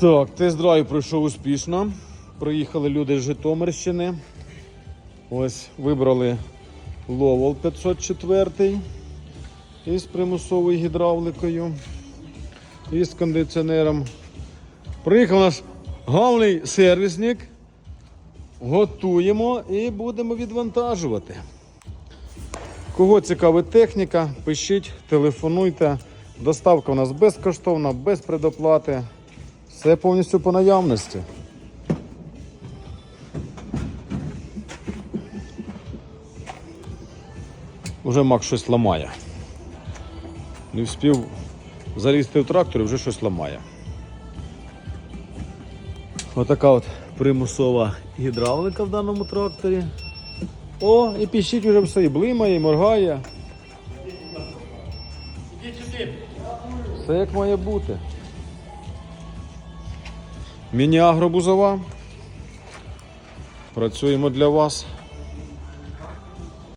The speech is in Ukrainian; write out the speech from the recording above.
Так, тест-драйв пройшов успішно. Приїхали люди з Житомирщини. Ось вибрали Ловол 504 із примусовою гідравликою і з кондиціонером. Приїхав наш головний сервісник. Готуємо і будемо відвантажувати. Кого цікавить техніка, пишіть, телефонуйте. Доставка у нас безкоштовна, без предоплати. Все повністю по наявності. Уже Мак щось ламає. Не встиг залізти в трактор і вже щось ламає. Отака от примусова гідравлика в даному тракторі. О, і піщить вже все, і блимає, і моргає. Все як має бути. Міні-агробузова. Працюємо для вас.